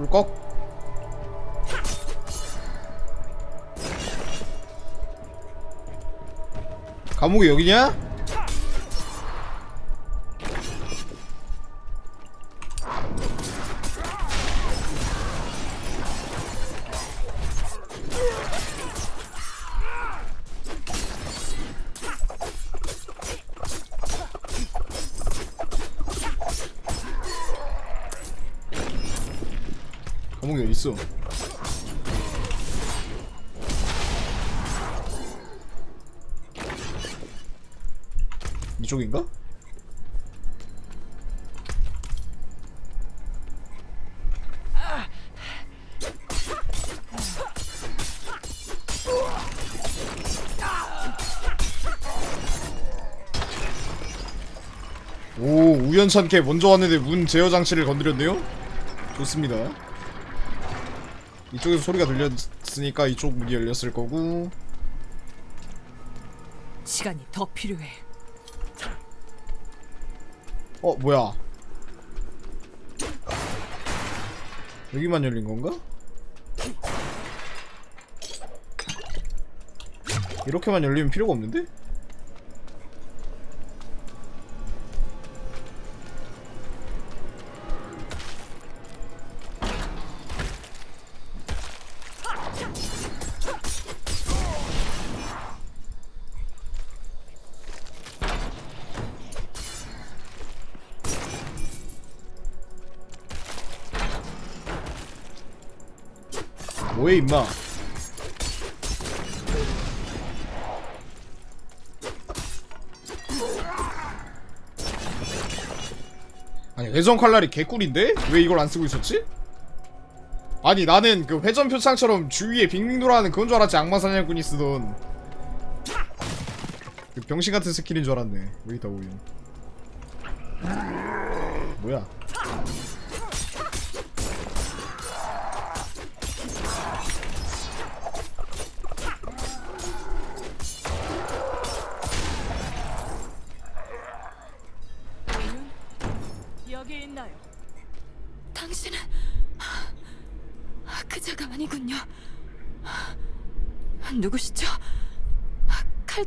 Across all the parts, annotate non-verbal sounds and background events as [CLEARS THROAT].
꿀꺽 감옥이 여기냐? 어디 있어? 이쪽인가? 오 우연찮게 먼저 왔는데 문 제어 장치를 건드렸네요? 좋습니다 이쪽에서 소리가 들렸으니까 이쪽 문이 열렸을 거고 시간이 더 필요해. 어 뭐야 여기만 열린 건가? 이렇게만 열리면 필요가 없는데? 임마 아니 회전 칼날이 개꿀인데? 왜 이걸 안 쓰고 있었지? 아니 나는 그 회전 표창처럼 주위에 빙빙 돌아가는 그건 줄 알았지 악마 사냥꾼이 쓰던 그 병신 같은 스킬인 줄 알았네 여기다 오인 뭐야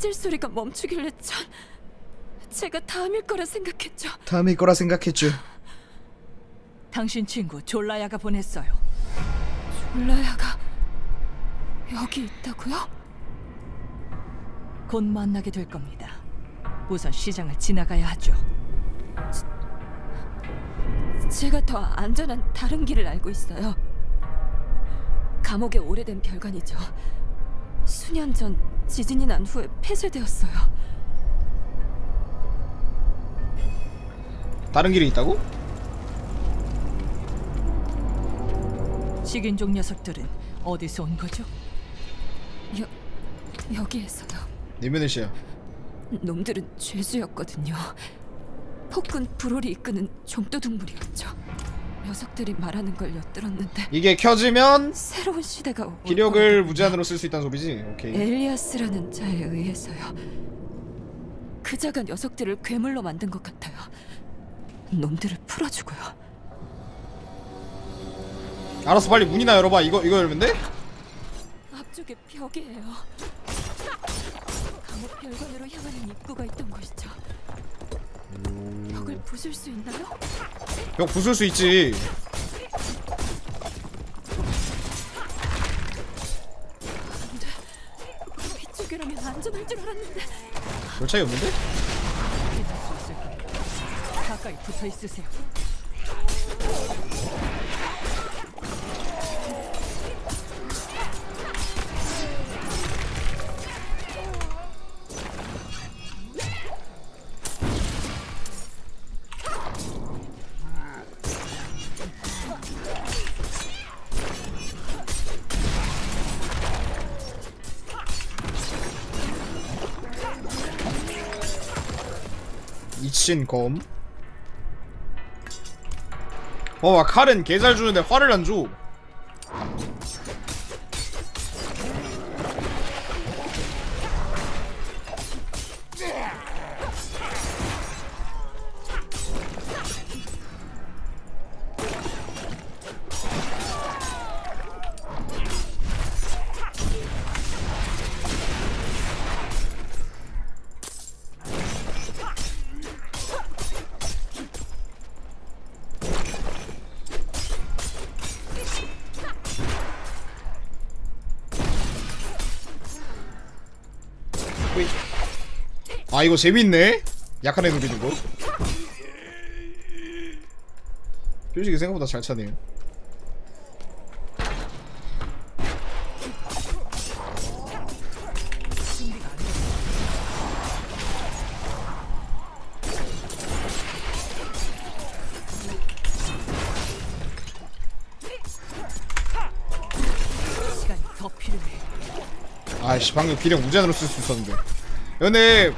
칼질 소리가 멈추길래 전 제가 다음일 거라 생각했죠. 다음일 거라 생각했죠 당신 친구 졸라야가 보냈어요. 몰라야가 여기 있다고요? 곧 만나게 될 겁니다. 우선 시장을 지나가야 하죠. 제가 더 안전한 다른 길을 알고 있어요. 감옥의 오래된 별관이죠. 수년 전 지진이 난 후에 폐쇄되었어요. 다른 길이 있다고? 식인종 녀석들은 어디서 온 거죠? 여 여기에서요. 내면의 시야 놈들은 죄수였거든요. 폭군 브롤이 이끄는 좀도둑물이었죠. 녀석들이 말하는 걸 엿들었는데 이게 켜지면 새로운 시대가 올 기력을 무제한으로 쓸 수 있다는 소리지? 오케이 엘리아스라는 자에 의해서요. 그 자가 녀석들을 괴물로 만든 것 같아요. 놈들을 풀어주고요. 알았어 빨리 문이나 열어봐 이거 이거 열면 돼? 앞쪽에 벽이에요. 감옥 별관으로 향하는 입구가 있던 곳이죠. 벽을 부술 수 있나요? 벽 부술 수 있지 안돼. 이쪽이라면 안전할 줄 알았는데. 별 차이 없는데? 가까이 붙어 있으세요. 미친검. 어와 칼은 개잘 주는데 화를 안줘. 아 이거 재밌네. 약한 애 누리는 거. 솔직히 생각보다 잘 차네요. 아이씨 방금 비령 무제한으로 쓸 수 있었는데. 근데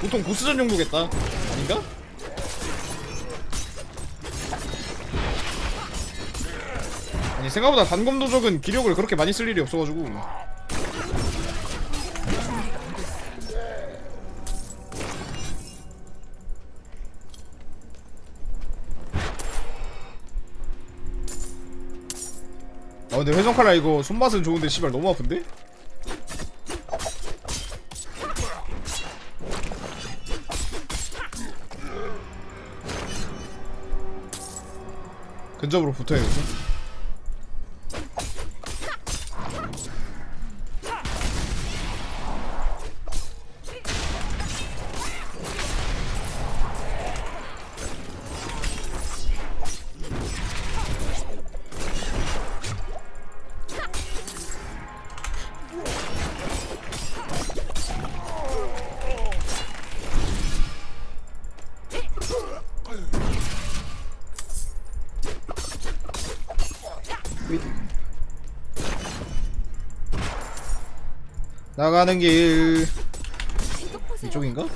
보통 보스전 정도겠다. 아닌가? 아니 생각보다 단검 도적은 기력을 그렇게 많이 쓸 일이 없어가지고. 아 근데 회전 칼라 이거 손맛은 좋은데 씨발 너무 아픈데? 근접으로 붙어야겠어. 나가는 길. 이쪽인가?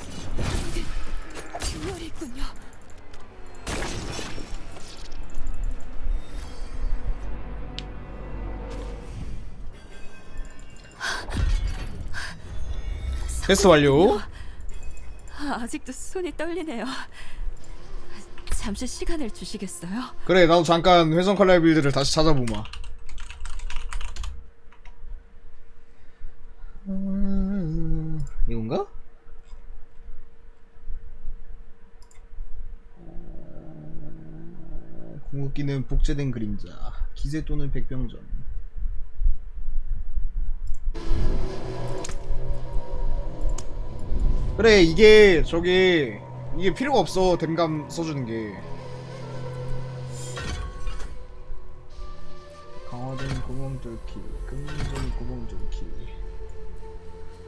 테스트 완료. 아, 아직도 손이 떨리네요. 잠시 시간을 주시겠어요? 그래 나도 잠깐 회전 컬러 빌드를 다시 찾아보마. 음, 이건가? 어, 궁극기는 복제된 그림자, 기세 또는 백병전. 그래 이게 저기 이게 필요가 없어 댐감 써주는 게. 강화된 구멍 뚫기, 금전 구멍 뚫기,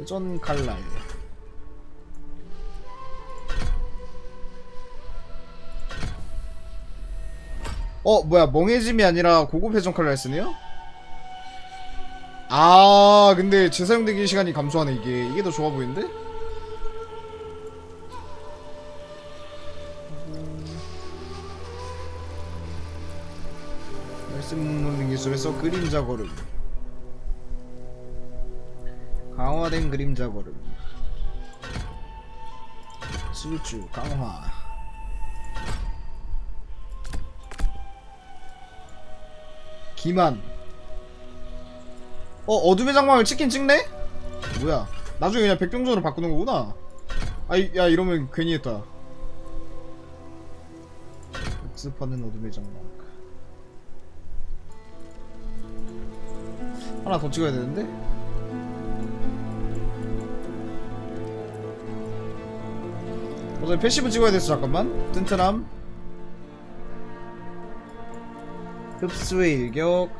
회전 칼날. 어 뭐야 멍해짐이 아니라 고급 회전 칼날 쓰네요? 아 근데 재사용되기 시간이 감소하네 이게 이게 더 좋아 보이는데? 묻는 기술에서 그림자 걸음 강화된 그림자 걸음 수주 강화. 기만. 어 어둠의 장막을 찍긴 찍네? 뭐야 나중에 그냥 백병전으로 바꾸는 거구나. 아이 야 이러면 괜히 했다. 습하는 어둠의 장막 하나 더 찍어야 되는데? 어차피 패시브 찍어야 돼서 잠깐만. 튼튼함. 흡수의 일격.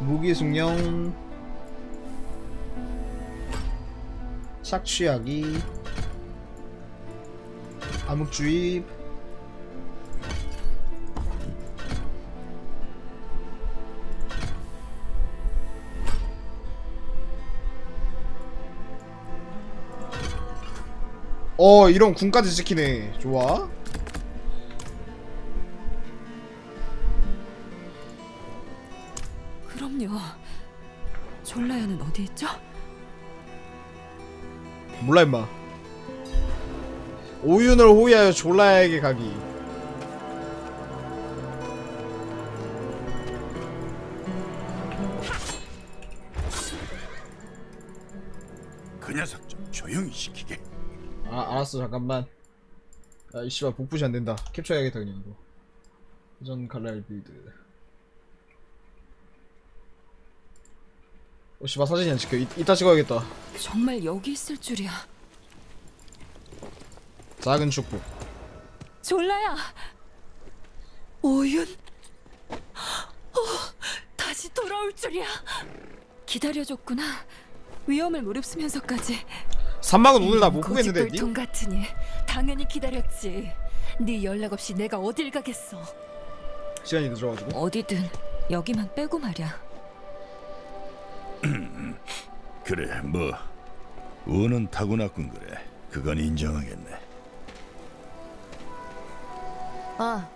무기 숙련 착취하기. 암흑주입 어 이런 군까지 지키네. 좋아. 그럼요. 졸라야는 어디 있죠? 몰라 임마. 오윤을 호위하여 졸라야에게 가기. 그 녀석 좀 조용히 시키게. 아 알았어 잠깐만 아 이씨발 복붙이 안된다 캡처해야겠다 그냥 이거 회전 칼날 빌드 어 씨발 사진이 안 찍혀 이, 이따 찍어야겠다 정말 여기 있을 줄이야. 작은 축복 졸라야. 오윤. 어, 다시 돌아올 줄이야. 기다려줬구나. 위험을 무릅쓰면서까지. 산막은 오늘 다못 보겠는데 고집불통 같으니 당연히 기다렸지. 네 연락 없이 내가 어딜 가겠어. 니 시간이 늦어가지고 어디든 여기만 빼고 말이야. [CLEARS THROAT] 그래 뭐 운은 타고났군 그래. 그건 인정하겠네. 아,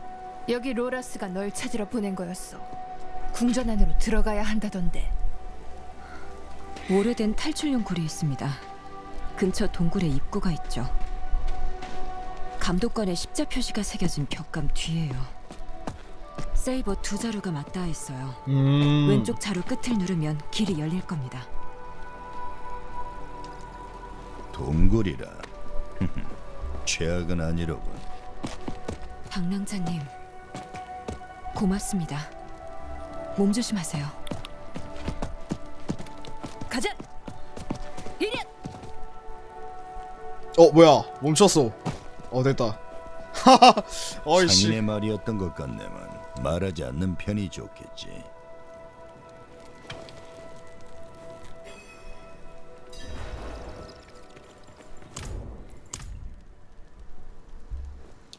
여기 로라스가 널 찾으러 보낸 거였어. 궁전 안으로 들어가야 한다던데. 오래된 탈출용 굴이 있습니다. 근처 동굴에 입구가 있죠. 감독관의 십자 표시가 새겨진 벽감 뒤에요. 세이버 두 자루가 맞닿아 있어요. 음 왼쪽 자루 끝을 누르면 길이 열릴 겁니다. 동굴이라. [LAUGHS] 최악은 아니로군. 박랑자님, 고맙습니다. 몸 조심하세요. 어 뭐야 멈췄어 어 됐다 하하 어이씨 말이었던 것 같네만 말하지 않는 편이 좋겠지.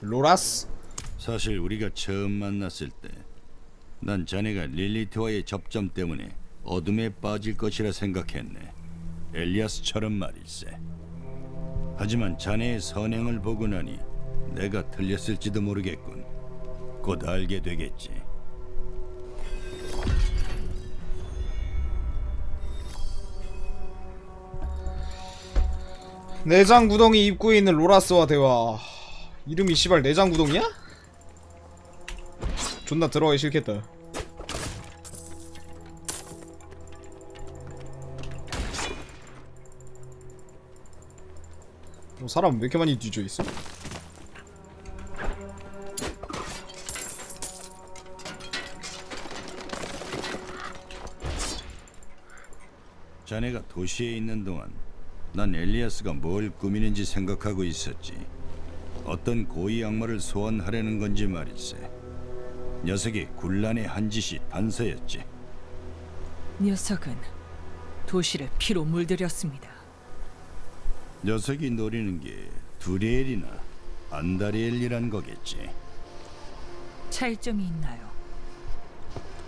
로라스 사실 우리가 처음 만났을 때 난 자네가 릴리트와의 접점 때문에 어둠에 빠질 것이라 생각했네. 엘리아스처럼 말일세. 하지만 자네의 선행을 보고 나니 내가 틀렸을지도 모르겠군. 곧 알게 되겠지. 내장 구덩이 입구에 있는 로라스와 대화 이름이 씨발 내장 구덩이야? 존나 들어가기 싫겠다 사람 왜 이렇게 많이 뒤져 있어? 자네가 도시에 있는 동안 난 엘리아스가 뭘 꾸미는지 생각하고 있었지. 어떤 고위 악마를 소환하려는 건지 말일세. 녀석이 굴란의 한 짓이 단서였지. 녀석은 도시를 피로 물들였습니다. 녀석이 노리는 게 두리엘이나 안다리엘이란 거겠지. 차이점이 있나요?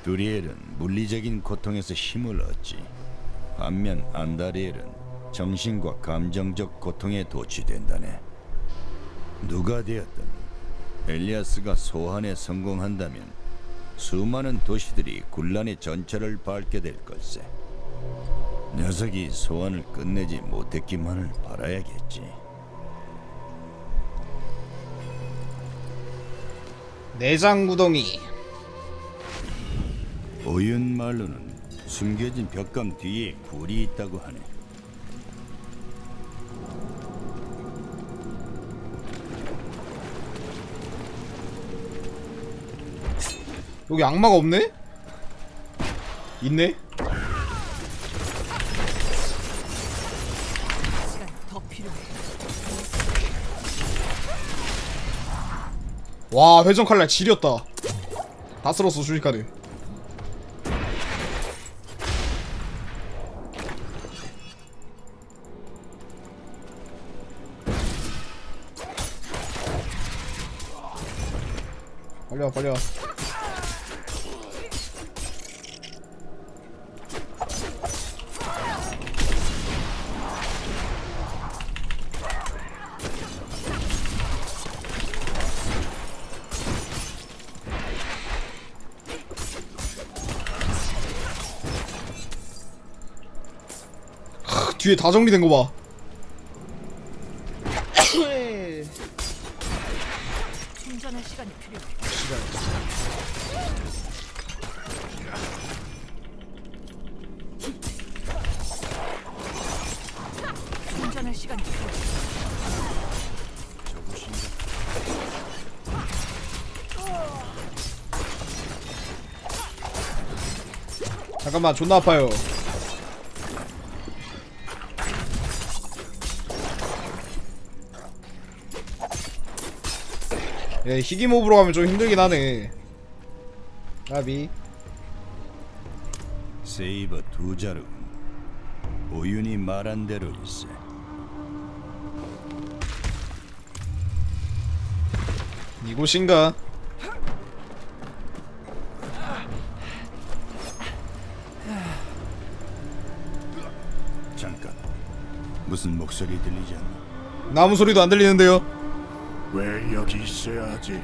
두리엘은 물리적인 고통에서 힘을 얻지. 반면 안다리엘은 정신과 감정적 고통에 도취된다네. 누가 되었든 엘리아스가 소환에 성공한다면 수많은 도시들이 굴란의 전철을 밟게 될 걸세. 녀석이 소환을 끝내지 못했기만을 바라야겠지. 내장 구덩이 오윤 말로는 숨겨진 벽감 뒤에 굴이 있다고 하네. 여기 악마가 없네? 있네? 와 회전 칼날 지렸다. 다 쓸었어 주니까네 빨리 와 빨리 와 뒤에 다 정리된 거 봐. 충전할 시간이 필요해. 충전할 시간이 필요해. 잠깐만 존나 아파요. 예, 희귀 몹으로 가면 좀 힘들긴 하네. 나비. 세이버 두 자루. 오윤이 말한 대로 일세. 이곳인가? 잠깐. 무슨 목소리 들리지 않나? 나무 소리도 안 들리는데요. 왜 여기 있어야 하지?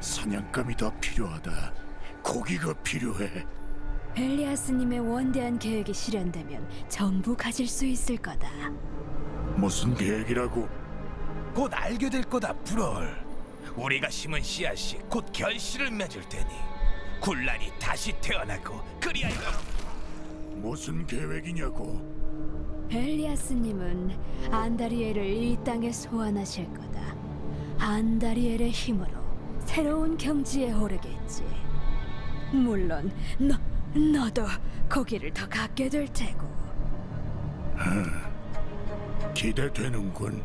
사냥감이 더 필요하다. 고기가 필요해. 벨리아스님의 원대한 계획이 실현되면 전부 가질 수 있을 거다. 무슨 계획이라고? 곧 알게 될 거다, 불얼. 우리가 심은 씨앗이 곧 결실을 맺을 테니 군란이 다시 태어나고 그리하여 무슨 계획이냐고? 벨리아스님은 안다리엘을 이 땅에 소환하실 거다. 안다리엘의 힘으로 새로운 경지에 오르겠지. 물론 너 너도 거기를 더 갖게 될 테고. 기대되는군.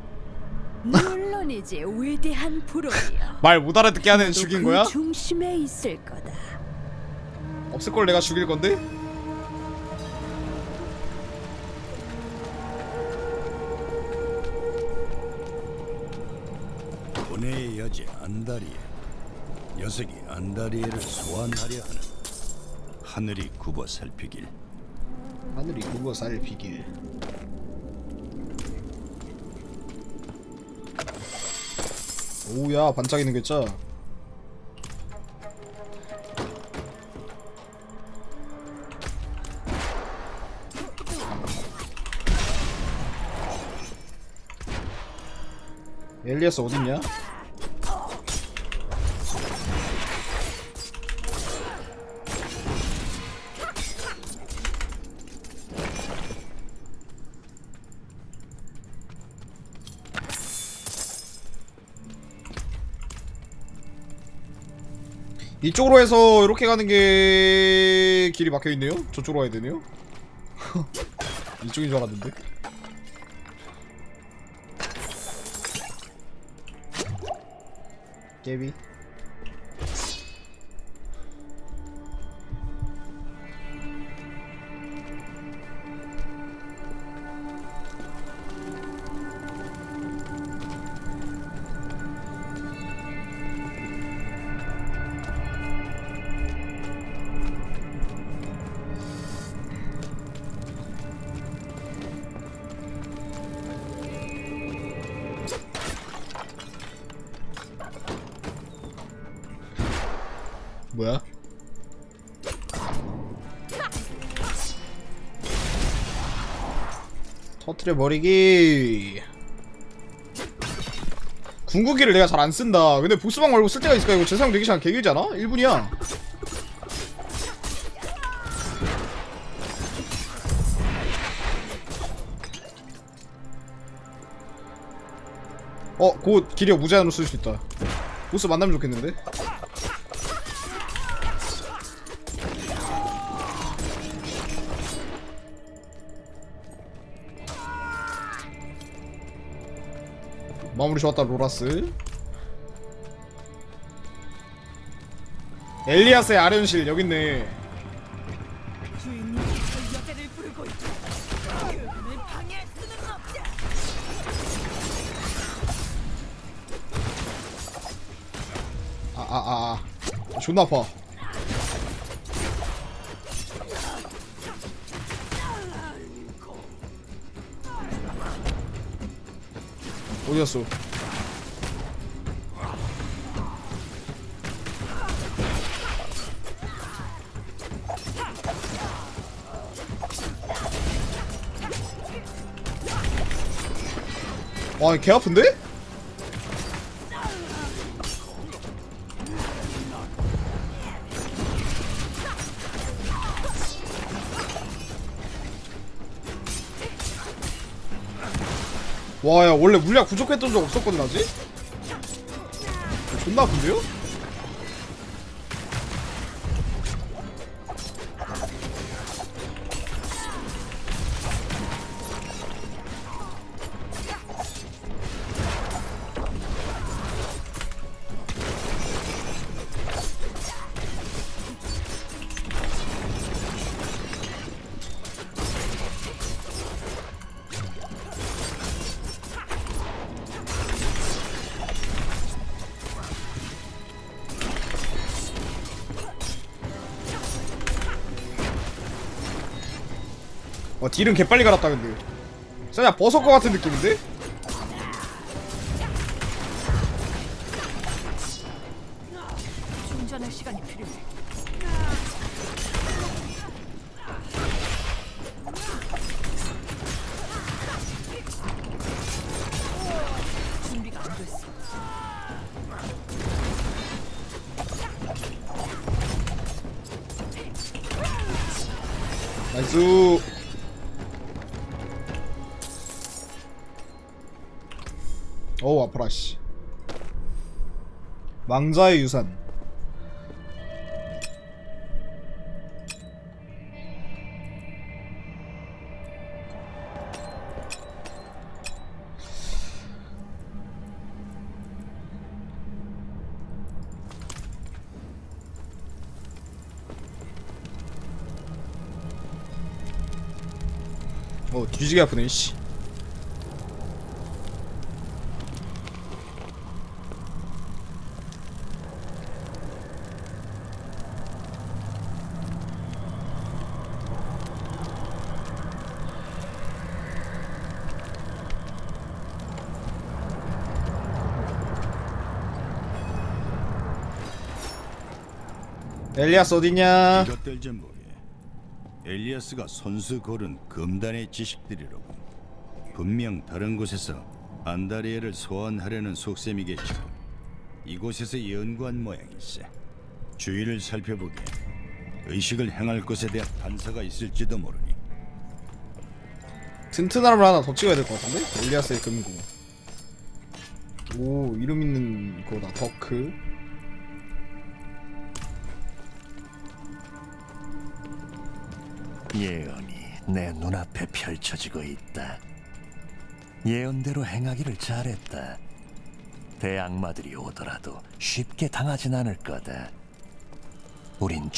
물론이지 위대한 불호이여. [LAUGHS] 말 못 알아듣게 하는 죽인 거야? 그 중심에 있을 거다. 없을 걸 내가 죽일 건데? 안다리엘. 녀석이 안다리엘을 소환하려 하는. 하늘이 굽어 살피길. 하늘이 굽어 살피길. 오우야 반짝이는 글자. 엘리아스 어딨냐? 이쪽으로 해서 이렇게 가는 게 길이 막혀 있네요. 저쪽으로 가야 되네요. [LAUGHS] 이쪽인 줄 알았는데. 깨비. 터트려 버리기. 궁극기를 내가 잘 안 쓴다. 근데 보스방 말고 쓸 때가 있을까? 이거 재사용 되기 시간 개 길지 않아? 1분이야. 어, 곧 기력 무제한으로 쓸 수 있다. 보스 만나면 좋겠는데? 마무리 좋았다 로라스. 엘리아스의 아련실 여깄네. 아아아 아, 존나 아파 어디 갔어? 아, 개 아픈데? 와, 야, 원래 물약 부족했던 적 없었거든, 아직? 존나 아픈데요? 딜은 개빨리 갈았다, 근데. 진짜 버섯 거 같은 느낌인데? 망자의 유산. 어, 뒤지게 아프네, 씨. 엘리아스 어디냐? 이것들 좀 보게. 엘리아스가 손수 고른 금단의 지식들이로군. 분명 다른 곳에서 안다리에를 소환하려는 속셈이겠지만 이곳에서 연구한 모양일세. 주위를 살펴보게. 의식을 행할 곳에 대한 단서가 있을지도 모르니. 튼튼함을 하나 더 찍어야 될 것 같은데? 엘리아스의 금고. 오, 이름 있는 거다. 더크. 예언이 내 눈앞에 펼쳐지고 있다. 예언대로 행하기를 잘했다. 대악마들이 오더라도 쉽게 당하진 않을 거다. 우린